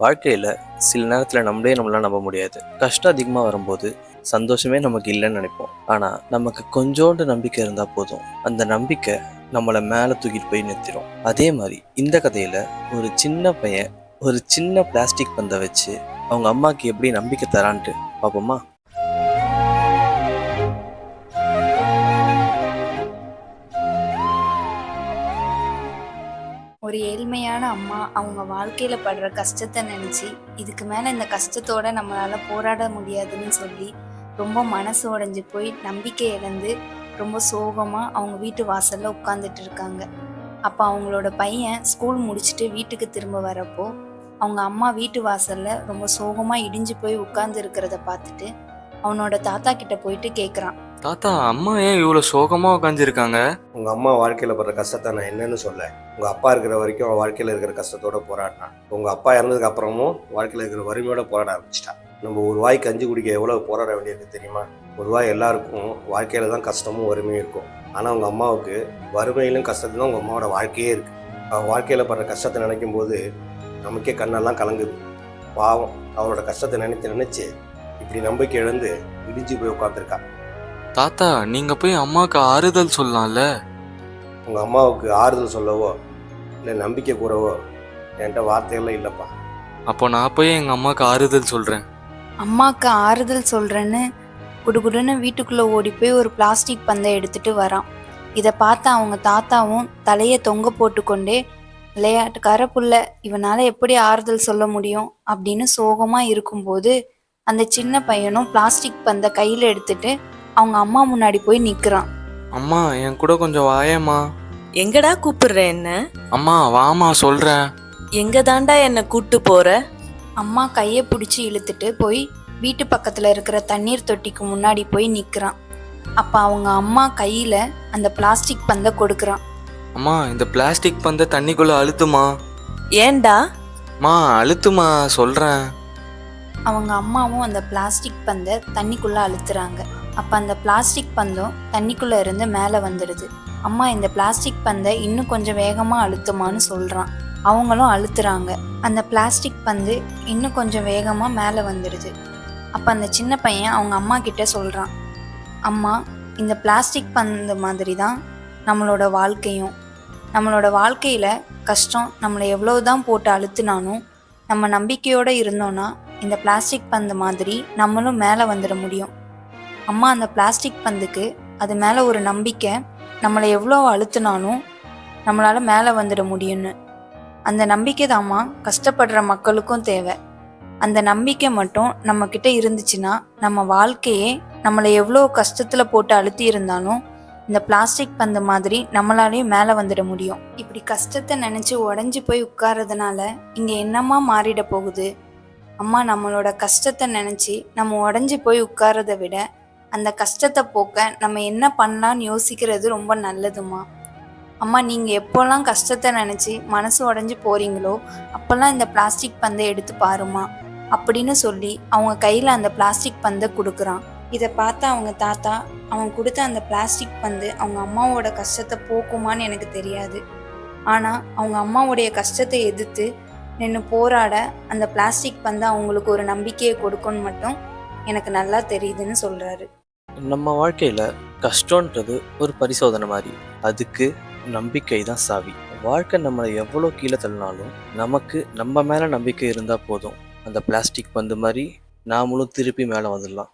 வாழ்க்கையில் சில நேரத்தில் நம்மளே நம்மளால் நம்ப முடியாது. கஷ்டம் அதிகமாக வரும்போது சந்தோஷமே நமக்கு இல்லைன்னு நினைப்போம். ஆனால் நமக்கு கொஞ்சோண்டு நம்பிக்கை இருந்தால் போதும். அந்த நம்பிக்கை நம்மளை மேலே தூக்கிட்டு போய் நிறுத்திடும் அதே மாதிரி இந்த கதையில் ஒரு சின்ன பையன் ஒரு சின்ன பிளாஸ்டிக் பந்தை வச்சு அவங்க அம்மாவுக்கு எப்படி நம்பிக்கை தரான்ட்டு பார்ப்போமா? ஒரு அம்மா அவங்க வாழ்க்கையில படுற கஷ்டத்தை நினைச்சு இதுக்கு மேல இந்த கஷ்டத்தோட நம்மளால போராட முடியாதுன்னு சொல்லி ரொம்ப மனசு உடைஞ்சு போய் நம்பிக்கை இழந்து ரொம்ப சோகமா அவங்க வீட்டு வாசல்ல உட்கார்ந்துட்டு இருக்காங்க. அப்ப அவங்களோட பையன் ஸ்கூல் முடிச்சுட்டு வீட்டுக்கு திரும்ப வரப்போ அவங்க அம்மா வீட்டு வாசல்ல ரொம்ப சோகமா இடிஞ்சு போய் உட்கார்ந்து இருக்கிறத பார்த்துட்டு அவனோட தாத்தா கிட்ட போயிட்டு கேக்குறான். தாத்தா அம்மா ஏன் இவ்வளோ சோகமாக உட்காந்துருக்காங்க உங்கள் அம்மா வாழ்க்கையில் படுற கஷ்டத்தை நான் என்னன்னு சொல்ல. உங்கள் அப்பா இருக்கிற வரைக்கும் அவன் வாழ்க்கையில் இருக்கிற கஷ்டத்தோட போராடினான். உங்கள் அப்பா இறந்ததுக்கு அப்புறமும் வாழ்க்கையில் இருக்கிற வறுமையோட போராட ஆரம்பிச்சிட்டான். நம்ம ஒரு வாய் கஞ்சி குடிக்க எவ்வளோ போராட வேண்டியிருக்கு தெரியுமா? பொதுவாக எல்லாருக்கும் வாழ்க்கையில் தான் கஷ்டமும் வறுமையும் இருக்கும். ஆனால் உங்கள் அம்மாவுக்கு வறுமையிலும் கஷ்டத்துல தான் உங்கள் அம்மாவோட வாழ்க்கையே இருக்குது அவள் வாழ்க்கையில் படுற கஷ்டத்தை நினைக்கும் போது நமக்கே கண்ணெல்லாம் கலங்குது. பாவம் அவளோட கஷ்டத்தை நினைத்து நினைச்சு இப்படி நம்பிக்கை இழந்து இடிஞ்சு போய் உட்காந்துருக்கா தாத்தா நீங்கள் போய் அம்மாவுக்கு ஆறுதல் சொல்லலாம்ல உங்கள் அம்மாவுக்கு ஆறுதல் சொல்லவோ இல்லை நம்பிக்கை கூறவோ என்கிட்ட வார்த்தைகள்லாம் இல்லைப்பா. அப்போ நான் போய் எங்கள் அம்மாவுக்கு ஆறுதல் சொல்கிறேன் அம்மாக்கு ஆறுதல் சொல்றேன்னு குடுகுடுன்னு வீட்டுக்குள்ள ஓடி போய் ஒரு பிளாஸ்டிக் பந்தை எடுத்துட்டு வரான். இதை பார்த்து அவங்க தாத்தாவும் தலையை தொங்க போட்டுக்கொண்டே விளையாட்டுக்கார புள்ள இவனால எப்படி ஆறுதல் சொல்ல முடியும்? அப்படின்னு சோகமா இருக்கும்போது அந்த சின்ன பையனும் பிளாஸ்டிக் பந்தை கையில எடுத்துட்டு அவங்க அம்மா முன்னாடி போய் நிக்கிறான். அம்மா என் கூட கொஞ்சம் வாயேம்மா. எங்கடா கூப்பிடுற என்ன? அம்மா வாமா சொல்கிறேன் எங்க தாண்டா என்ன கூட்டு போற? அம்மா கையை பிடிச்சி இழுத்துட்டு போய் வீட்டு பக்கத்துல இருக்கிற தண்ணீர் தொட்டிக்கு முன்னாடி போய் நிக்கிறான். அப்ப அவங்க அம்மா கையில அந்த பிளாஸ்டிக் பந்தை கொடுக்கறான். அம்மா இந்த பிளாஸ்டிக் பந்தை தண்ணிக்குள்ளே அழுத்துமா? ஏன்டா? மா அழுத்துமா சொல்கிறேன் அவங்க அம்மாவும் அந்த பிளாஸ்டிக் பந்தை தண்ணிக்குள்ளே அழுத்துறாங்க. அப்போ அந்த பிளாஸ்டிக் பந்தும் தண்ணிக்குள்ளே இருந்து மேலே வந்துடுது. அம்மா இந்த பிளாஸ்டிக் பந்தை இன்னும் கொஞ்சம் வேகமாக அழுத்துமான்னு சொல்கிறான் அவங்களும் அழுத்துறாங்க. அந்த பிளாஸ்டிக் பந்து இன்னும் கொஞ்சம் வேகமாக மேலே வந்துடுது. அப்போ அந்த சின்ன பையன் அவங்க அம்மா கிட்ட சொல்கிறான் அம்மா இந்த பிளாஸ்டிக் பந்து மாதிரி தான் நம்மளோட வாழ்க்கையும். நம்மளோட வாழ்க்கையில் கஷ்டம் நம்மளை எவ்வளோ தான் போட்டு அழுத்துனாலும் நம்ம நம்பிக்கையோடு இருந்தோன்னா இந்த பிளாஸ்டிக் பந்து மாதிரி நம்மளும் மேலே வந்துட முடியும். அம்மா அந்த பிளாஸ்டிக் பந்துக்கு அது மேலே ஒரு நம்பிக்கை நம்மளை எவ்வளோ அழுத்தினாலும் நம்மளால் மேலே வந்துட முடியும்னு. அந்த நம்பிக்கை தாம்மா கஷ்டப்படுற மக்களுக்கும் தேவை. அந்த நம்பிக்கை மட்டும் நம்மக்கிட்ட இருந்துச்சுன்னா நம்ம வாழ்க்கையே நம்மளை எவ்வளோ கஷ்டத்தில் போட்டு அழுத்தி இருந்தாலும் இந்த பிளாஸ்டிக் பந்து மாதிரி நம்மளாலையும் மேலே வந்துட முடியும். இப்படி கஷ்டத்தை நினச்சி உடஞ்சி போய் உட்கார்றதுனால இங்கே என்னம்மா மாறிட போகுது? அம்மா நம்மளோட கஷ்டத்தை நினச்சி நம்ம உடஞ்சி போய் உட்கார்றத விட அந்த கஷ்டத்தை போக்க நம்ம என்ன பண்ணலான்னு யோசிக்கிறது ரொம்ப நல்லதுமா அம்மா நீங்கள் எப்போல்லாம் கஷ்டத்தை நினச்சி மனசு உடஞ்சி போகிறீங்களோ அப்போல்லாம் இந்த பிளாஸ்டிக் பந்தை எடுத்து பாருமா அப்படின்னு சொல்லி அவங்க கையில் அந்த பிளாஸ்டிக் பந்தை கொடுக்குறான். இதை பார்த்து அவங்க தாத்தா அவன் கொடுத்த அந்த பிளாஸ்டிக் பந்து அவங்க அம்மாவோட கஷ்டத்தை போக்குமான்னு எனக்கு தெரியாது. ஆனால் அவங்க அம்மாவுடைய கஷ்டத்தை எதிர்த்து நின்று போராட அந்த பிளாஸ்டிக் பந்து அவங்களுக்கு ஒரு நம்பிக்கையை கொடுக்கணும் மட்டும் எனக்கு நல்லா தெரியுதுன்னு சொல்கிறாரு நம்ம வாழ்க்கையில் கஷ்டன்றது ஒரு பரிசோதனை மாதிரி. அதுக்கு நம்பிக்கை தான் சாவி. வாழ்க்கை நம்மளை எவ்வளோ கீழே தள்ளினாலும் நமக்கு நம்ம மேலே நம்பிக்கை இருந்தால் போதும். அந்த பிளாஸ்டிக் பந்து மாதிரி நாமளும் திருப்பி மேலே வந்துடலாம்.